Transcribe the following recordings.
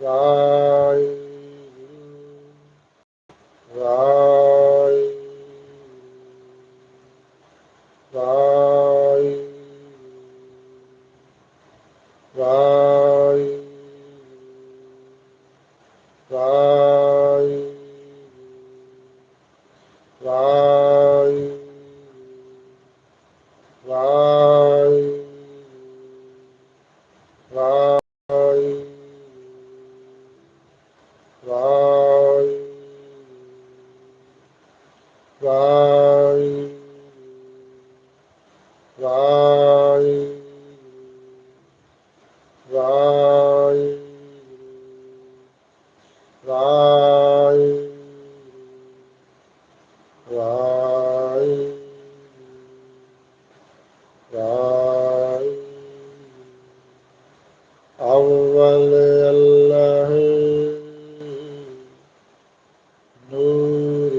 Bye. Uh... ਵਾਹਿ ਵਾਹਿ ਵਾਹਿ ਅਵਲ ਅੱਲਾਹ ਨੂਰ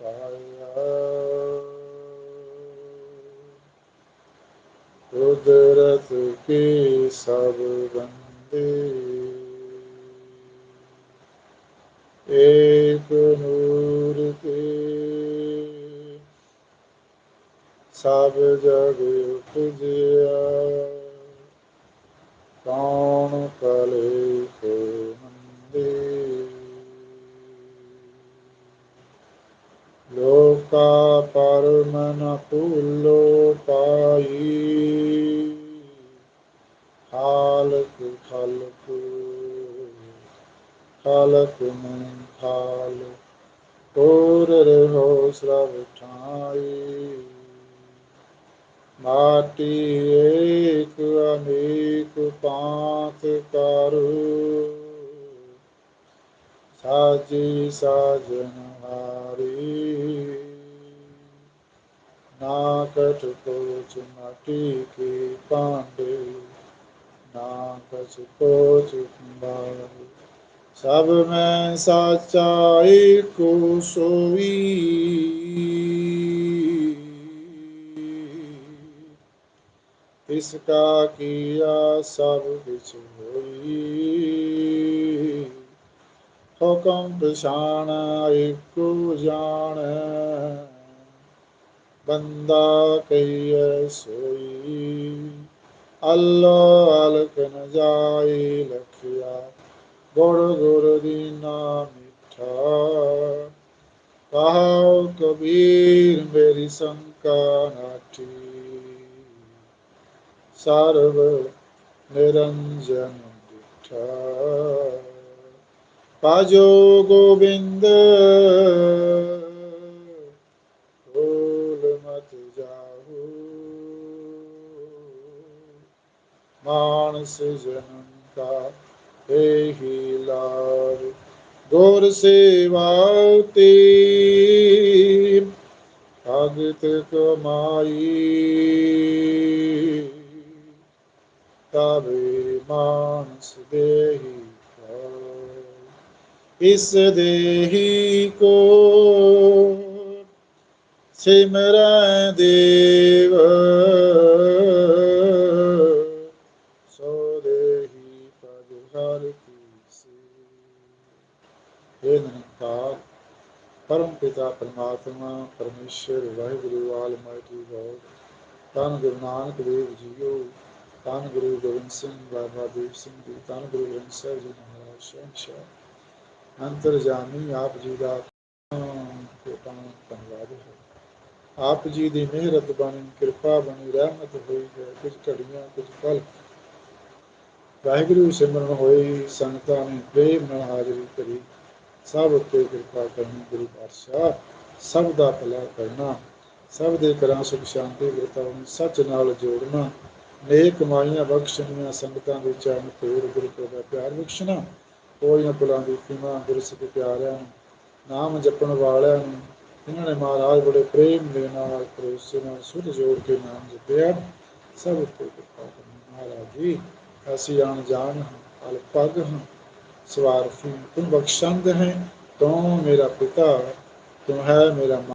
ਪਾਇਆ ਕੁਦਰਤ ਕੇ ਸਭ ਬੰਦੇ ਏਕ ਨੂਰ ਤੇ ਸਭ ਜਗ ਉਪਜਿਆ। ਕੌਣ ਕਲੇ ਕੋ ਮੰਦੇ? ਲੋਕਾ ਪਰਮ ਨ ਭੂਲੋ ਪਾਈ। ਖਾਲਕ ਖਲਕ ਖਾਲਕ ਮੈਂ ਖਾਲ ਹੋਰ ਰਹੋ ਸਭ ਠਾਈ। ਮਾਟੀ ਏਕ, ਅਨੇਕ ਪਾਂਤ ਕਰੋ। ਸਾਜੀ ਸਾਜਨ ਹਾਰੀ। ਨਾ ਕਟ ਕੋਚ ਮਾਟੀ ਕੇ ਪਾਂਡੇ ਨਾ ਕਛ ਕੋਚ ਬਾਰੇ ਸਭ ਮੈਂ ਸਾਚਾ ਏਕੋ ਸੋਈ ਇਸ ਕਾ ਕੀਆ ਸਭ ਕਿਛ ਹੋਈ। ਹੁਕਮ ਪਛਾਣ ਏਕੋ ਜਾਣ। ਬੰਦਾ ਕਈਐ ਸੋਈ। ਅੱਲਾ ਅਲਖ ਨ ਜਾਈ ਲਖਿਆ। ਗੁਰ ਗੁਰ ਦੀਨਾ ਮਿੱਠਾ। ਕਹਾਉ ਕਬੀਰ ਮੇਰੀ ਸੰਕਾ ਨਾਠੀ ਸਰਬ ਨਿਰੰਜਨ ਡਿਠਾ ਪਾਜੋ ਗੋਬਿੰਦ। ਭੂਲ ਮਤ ਜਾਹੂ। ਮਾਨਸ ਜਨਮ ਕਾ ਇਹੀ ਲਾਰ ਗੁਰ ਸੇਵਾ ਤੇ। ਭਗਤ ਕਮਾਈ। ਤਵੇ ਮਾਨਸ ਦੇਹੀ ਇਸ ਦੇਹੀ ਕੋ ਸਿਮਰੈ ਦੇਵ ਸੋ ਦੇਹੀ ਪਦ ਹਰ ਕੀ ਸੇ ਇਹ ਨਿਰੰਕਾਰ ਪਰਮ ਪਿਤਾ ਪਰਮਾਤਮਾ, ਪਰਮੇਸ਼ਰ, ਵਾਹਿਗੁਰੂ, ਆਲਮਾਈਟੀ ਗੋਡ ਧੰਨ ਗੁਰੂ ਨਾਨਕ ਦੇਵ ਜੀਓ। ਧੰਨ ਗੁਰੂ ਗੋਬਿੰਦ ਸਿੰਘ, ਬਾਬਾ ਦੀਪ ਸਿੰਘ ਜੀ। ਧੰਨ ਗੁਰੂ ਗ੍ਰੰਥ ਸਾਹਿਬ ਜੀ ਮਹਾਰਾਜ ਸ਼ਹਿਨਸ਼ਾਹ ਅੰਤਰਜਾਮੀ ਆਪ ਜੀ ਦਾ ਕੋਟਾਂ ਧੰਨਵਾਦ ਹੈ। ਆਪ ਜੀ ਦੀ ਮਿਹਰਤ ਬਣੀ, ਕਿਰਪਾ ਬਣੀ, ਰਹਿਮਤ ਹੋਈ ਹੈ। ਕੁਝ ਘੜੀਆਂ, ਕੁਝ ਪਲ ਵਾਹਿਗੁਰੂ ਸਿਮਰਨ ਹੋਈ ਸੰਗਤਾਂ ਨੇ ਪ੍ਰੇਮ ਨਾਲ ਹਾਜ਼ਰੀ ਕਰੀ ਸਭ ਉੱਤੇ ਕਿਰਪਾ ਕਰਨੀ ਗੁਰੂ ਪਾਤਸ਼ਾਹ, ਸਭ ਦਾ ਭਲਾ ਕਰਨਾ, ਸਭ ਦੇ ਘਰਾਂ ਸੁਖ ਸ਼ਾਂਤੀ ਵਰਤਾਉਣੀ, ਸੱਚ ਨਾਲ ਜੋੜਨਾ, ਨੇਕ ਕਮਾਈਆਂ ਬਖਸ਼ਣੀਆਂ, ਸੰਗਤਾਂ ਦੇ ਚਰਨ ਤੇਰ ਗੁਰੂ ਦਾ ਪਿਆਰ ਬਖਸ਼ਣਾ ਕੋਈਆਂ ਪੁਲਾਂ ਦੀ ਖਿਮਾ ਗੁਰੂ ਸਿੱਖ ਪਿਆਰਿਆਂ ਨੂੰ, ਨਾਮ ਜਪਣ ਵਾਲਿਆਂ ਨੂੰ ਇਹਨਾਂ ਨੇ ਮਹਾਰਾਜ ਬੜੇ ਪ੍ਰੇਮ ਦੇ ਨਾਲ, ਭਰੋਸੇ ਨਾਲ, ਸੁਧ ਜੋੜ ਕੇ ਨਾਮ ਜਪਿਆ, ਸਭ ਉੱਤੇ ਕਿਰਪਾ ਕਰਨੀ। ਮਹਾਰਾਜ ਜੀ, ਅਸੀਂ ਅਣਜਾਣ ਹਾਂ, ਅਲਪਗ ਹਾਂ ਸਵਾਰਥੀ तुम बख्शंग हैं तो मेरा पिता तुम है मेरा